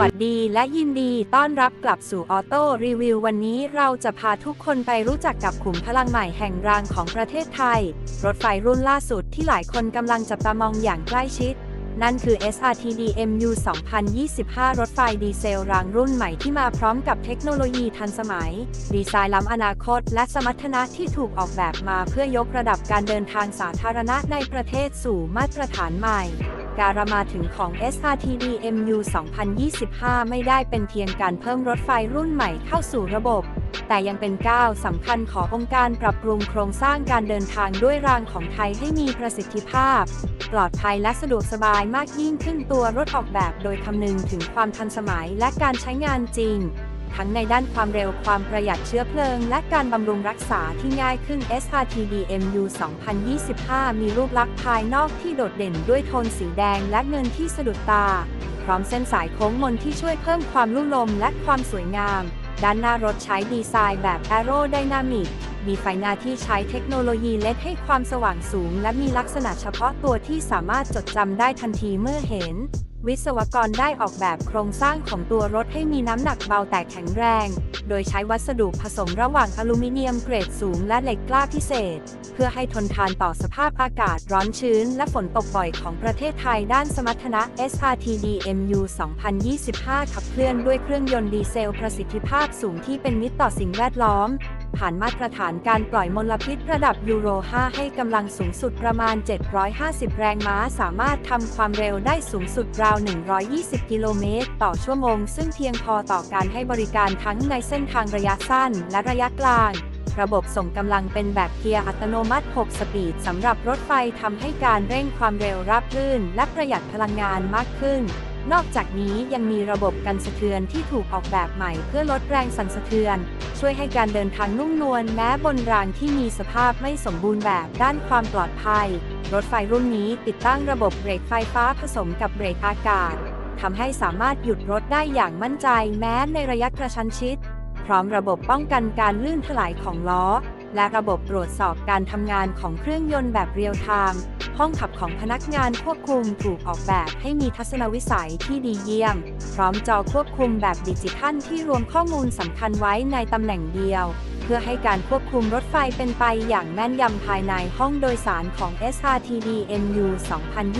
วัสดีและยินดีต้อนรับกลับสู่ออโต้รีวิววันนี้เราจะพาทุกคนไปรู้จักกับขุมพลังใหม่แห่งรางของประเทศไทย รถไฟรุ่นล่าสุดที่หลายคนกำลังจับตามองอย่างใกล้ชิด นั่นคือ SRTD MU 2025 รถไฟดีเซลรางรุ่นใหม่ที่มาพร้อมกับเทคโนโลยีทันสมัย ดีไซน์ล้ำอนาคต และสมรรถนะที่ถูกออกแบบมาเพื่อยกระดับการเดินทางสาธารณะในประเทศสู่มาตรฐานใหม่ การมาถึงของ SRTD MU 2025 ไม่ได้เป็นเพียงการเพิ่มรถไฟรุ่นใหม่เข้าสู่ระบบ แต่ยังเป็นก้าวสำคัญขององค์การปรับปรุงโครงสร้างการเดินทางด้วยรางของไทยให้มีประสิทธิภาพ ปลอดภัยและสะดวกสบายมากยิ่งขึ้นตัวรถออกแบบโดยคำนึงถึงความทันสมัยและการใช้งานจริง ทั้งในด้านความเร็วความประหยัดเชื้อเพลิง และการบำรุงรักษาที่ง่ายขึ้น SRTD MU 2025 มีรูปลักษณ์ภายนอกที่โดดเด่นด้วยโทนสีแดงและเงินที่สะดุดตา พร้อมเส้นสายโค้งมนที่ช่วยเพิ่มความลุ่มลมและความสวยงาม ด้านหน้ารถใช้ดีไซน์แบบ Aerodynamic มีไฟหน้าที่ใช้เทคโนโลยีเลดให้ความสว่างสูง และมีลักษณะเฉพาะตัวที่สามารถจดจำได้ทันทีเมื่อเห็น วิศวกรได้ออกแบบโครงสร้างของตัวรถให้มีน้ำหนักเบาแต่แข็งแรง โดยใช้วัสดุผสมระหว่างอลูมิเนียมเกรดสูงและเหล็กกล้าพิเศษ เพื่อให้ทนทานต่อสภาพอากาศร้อนชื้นและฝนตกบ่อยของประเทศไทยด้านสมรรถนะ SRTD MU 2025 ขับเคลื่อนด้วยเครื่องยนต์ดีเซลประสิทธิภาพสูงที่เป็นมิตรต่อสิ่งแวดล้อม ผ่านมาตรฐานการปล่อยมลพิษระดับยูโร 5 ให้กำลังสูงสุดประมาณ 750 แรงม้า สามารถทำความเร็วได้สูงสุดราว 120 กิโลเมตร ต่อชั่วโมง ซึ่งเพียงพอต่อการให้บริการทั้งในเส้นทางระยะสั้นและระยะกลาง ระบบส่งกำลังเป็นแบบเกียร์อัตโนมัติ 6 สปีดสำหรับรถไฟทำให้การเร่งความเร็วราบรื่น และประหยัดพลังงานมากขึ้น นอกจากนี้ยังมีระบบกันสะเทือนที่ถูกออกแบบใหม่เพื่อลดแรงสั่นสะเทือน ช่วยให้การเดินทางนุ่มนวลแม้บนรางที่มีสภาพไม่สมบูรณ์แบบด้านความปลอดภัย รถไฟรุ่นนี้ติดตั้งระบบเบรกไฟฟ้าผสมกับเบรกอากาศทำให้สามารถหยุดรถได้อย่างมั่นใจแม้ในระยะกระชั้นชิด พร้อมระบบป้องกันการลื่นถลายของล้อ และระบบตรวจสอบการทำงานของเครื่องยนต์แบบเรียลไทม์ห้องขับของพนักงานควบคุมถูกออกแบบให้มีทัศนวิสัยที่ดีเยี่ยม พร้อมจอควบคุมแบบดิจิทัลที่รวมข้อมูลสำคัญไว้ในตำแหน่งเดียว พื่อให้การควบคุมรถไฟเป็นไปอย่างแม่นยำภายในห้องโดยสารของ SRTD MU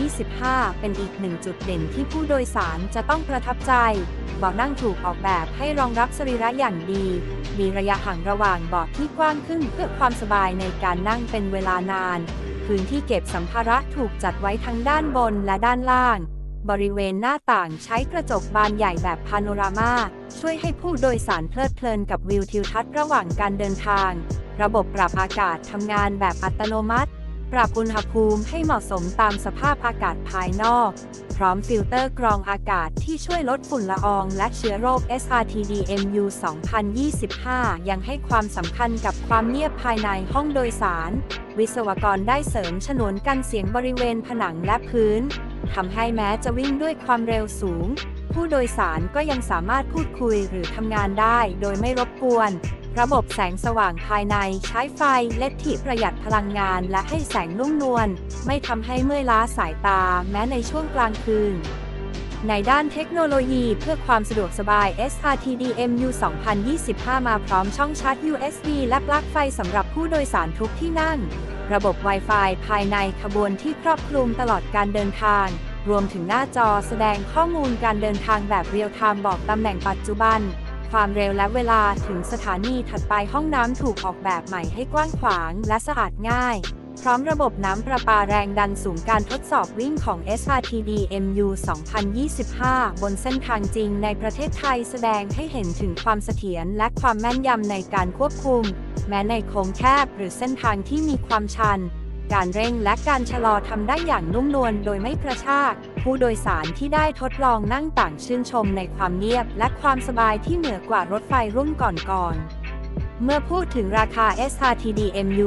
2025 เป็นอีกหนึ่งจุดเด่นที่ผู้โดยสารจะต้องประทับใจเบาะนั่งถูกออกแบบให้รองรับสรีระอย่างดี มีระยะห่างระหว่างเบาะที่กว้างขึ้นเพื่อความสบายในการนั่งเป็นเวลานาน พื้นที่เก็บสัมภาระถูกจัดไว้ทั้งด้านบนและด้านล่าง บริเวณหน้าต่างใช้กระจกบานใหญ่แบบพาโนรามา ช่วยให้ผู้โดยสารเพลิดเพลินกับวิวทิวทัศน์ระหว่างการเดินทาง ระบบปรับอากาศทำงานแบบอัตโนมัติ ปรับอุณหภูมิให้เหมาะสมตามสภาพอากาศภายนอก พร้อมฟิลเตอร์กรองอากาศที่ช่วยลดฝุ่นละอองและเชื้อโรค SRTD MU 2025 ยังให้ความสำคัญกับความเงียบภายในห้องโดยสาร วิศวกรได้เสริมฉนวนกันเสียงบริเวณผนังและพื้น ทำให้แม้จะวิ่งด้วยความเร็วสูง ผู้โดยสารก็ยังสามารถพูดคุยหรือทำงานได้โดยไม่รบกวน ระบบแสงสว่างภายในใช้ไฟเลดที่ประหยัดพลังงานและให้แสงนุ่มนวลไม่ทำให้เมื่อยล้าสายตาแม้ในช่วงกลางคืนในด้านเทคโนโลยีเพื่อความสะดวกสบาย SRTD MU 2025 มาพร้อมช่องชาร์จ USB และปลั๊กไฟสำหรับผู้โดยสารทุกที่นั่ง ระบบ Wi-Fi ภายในขบวนที่ครอบคลุมตลอดการเดินทาง รวมถึงหน้าจอแสดงข้อมูลการเดินทางแบบเรียลไทม์บอกตำแหน่งปัจจุบัน ความเร็วและเวลาถึงสถานีถัดไปห้องน้ำถูกออกแบบใหม่ให้กว้างขวางและสะอาดง่าย พร้อมระบบน้ำประปาแรงดันสูงการทดสอบวิ่งของ SRTD MU 2025 บนเส้นทางจริงในประเทศไทยแสดงให้เห็นถึงความเสถียรและความแม่นยำในการควบคุม แม้ในโค้งแคบหรือเส้นทางที่มีความชัน การเร่งและการชะลอทำได้อย่างนุ่มนวลโดยไม่กระชาก ผู้โดยสารที่ได้ทดลองนั่งต่างชื่นชมในความเงียบ และความสบายที่เหนือกว่ารถไฟรุ่นก่อนๆ เมื่อพูดถึงราคา SRTD MU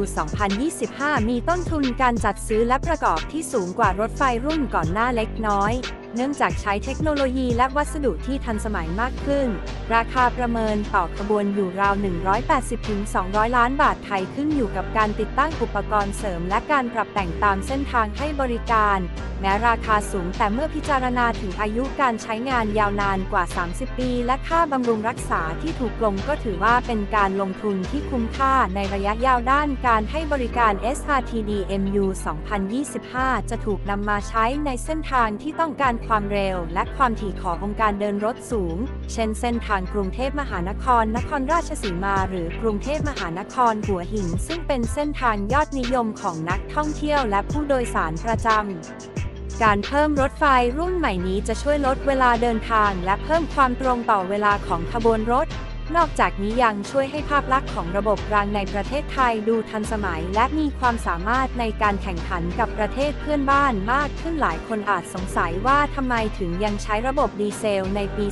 2025 มีต้นทุนการจัดซื้อและประกอบที่สูงกว่ารถไฟรุ่นก่อนหน้าเล็กน้อย เนื่องจากใช้เทคโนโลยีและวัสดุที่ทันสมัยมากขึ้น ราคาประเมินต่อขบวนอยู่ราว 180-200 ล้านบาทไทยขึ้นอยู่กับการติดตั้งอุปกรณ์เสริม และการปรับแต่งตามเส้นทางให้บริการ แม้ราคาสูงแต่เมื่อพิจารณาถึงอายุการใช้งานยาวนานกว่า 30 ปี และค่าบำรุงรักษาที่ถูกลงก็ถือว่าเป็นการลงทุนที่คุ้มค่าในระยะยาวด้านการให้บริการ SRTD MU 2025 จะถูกนำมาใช้ในเส้นทางที่ต้องการความเร็ว และความถี่ขององค์การเดินรถสูง เช่นเส้นทางกรุงเทพมหานคร นครราชสีมา หรือกรุงเทพมหานครหัวหิน ซึ่งเป็นเส้นทางยอดนิยมของนักท่องเที่ยวและผู้โดยสารประจำการเพิ่มรถไฟรุ่นใหม่นี้จะช่วยลดเวลาเดินทางและเพิ่มความตรงต่อเวลาของขบวนรถ นอกจากนี้ยังช่วยให้ภาพลักษณ์ของระบบรางในประเทศไทยดูทันสมัย และมีความสามารถในการแข่งขันกับประเทศเพื่อนบ้านมากขึ้นหลายคนอาจสงสัยว่าทำไมถึงยังใช้ระบบดีเซลในปี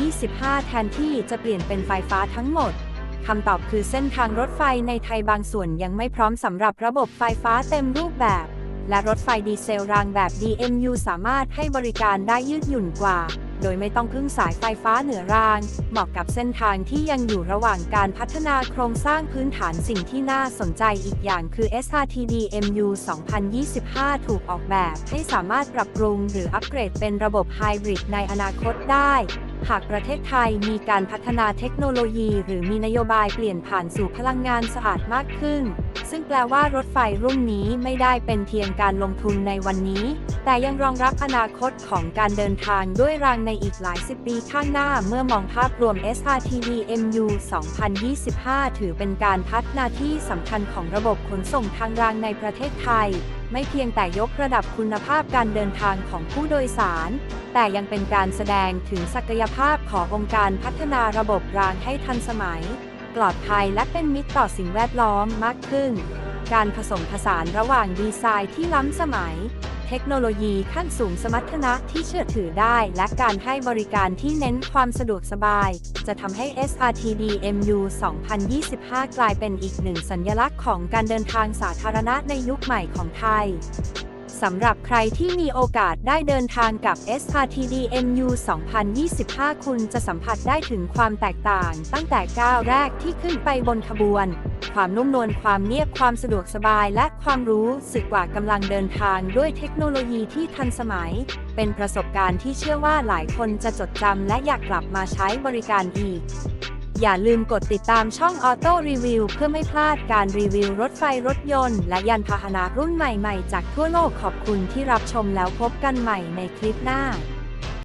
2025 แทนที่จะเปลี่ยนเป็นไฟฟ้าทั้งหมดคำตอบคือเส้นทางรถไฟในไทยบางส่วนยังไม่พร้อมสำหรับระบบไฟฟ้าเต็มรูปแบบ และรถไฟดีเซลรางแบบ DMU สามารถให้บริการได้ยืดหยุ่นกว่า โดยไม่ต้องพึ่งสายไฟฟ้าเหนือราง เหมาะกับเส้นทางที่ยังอยู่ระหว่างการพัฒนาโครงสร้างพื้นฐานสิ่งที่น่าสนใจอีกอย่างคือ SRTD MU 2025 ถูกออกแบบให้สามารถปรับปรุงหรืออัปเกรดเป็นระบบไฮบริดในอนาคตได้หากประเทศไทยมีการพัฒนาเทคโนโลยี หรือมีนโยบายเปลี่ยนผ่านสู่พลังงานสะอาดมากขึ้น ซึ่งแปลว่ารถไฟรุ่นนี้ไม่ได้เป็นเพียงการลงทุนในวันนี้ แต่ยังรองรับอนาคตของการเดินทางด้วยรางในอีกหลายสิบปีข้างหน้าเมื่อมองภาพรวม SRTD MU 2025 ถือเป็นการพัฒนาที่สำคัญของระบบขนส่งทางรางในประเทศไทย ไม่เพียงแต่ยกระดับคุณภาพการเดินทางของผู้โดยสาร แต่ยังเป็นการแสดงถึงศักยภาพขององค์การพัฒนาระบบรางให้ทันสมัย ปลอดภัยและเป็นมิตรต่อสิ่งแวดล้อมมากขึ้น การผสมผสานระหว่างดีไซน์ที่ล้ำสมัย เทคโนโลยีขั้นสูงสมรรถนะที่เชื่อถือได้ และการให้บริการที่เน้นความสะดวกสบาย จะทำให้ SRTD MU 2025 กลายเป็นอีกหนึ่งสัญลักษณ์ของการเดินทางสาธารณะในยุคใหม่ของไทย สำหรับใครที่มีโอกาสได้เดินทางกับ SRTD MU 2025 คุณจะสัมผัสได้ถึงความแตกต่าง ตั้งแต่ก้าวแรกที่ขึ้นไปบนขบวน ความนุ่มนวลความเนียบความสะดวกสบายและความรู้สึกว่ากำลังเดินทางด้วยเทคโนโลยีที่ทันสมัย เป็นประสบการณ์ที่เชื่อว่าหลายคนจะจดจำและอยากกลับมาใช้บริการอีกอย่าลืมกดติดตามช่องออโต้รีวิวเพื่อไม่พลาดการรีวิวรถไฟรถ ยนต์และยานพาหนะรุ่นใหม่ๆ จากทั่วโลกขอบคุณที่รับชมแล้วพบกันใหม่ในคลิปหน้า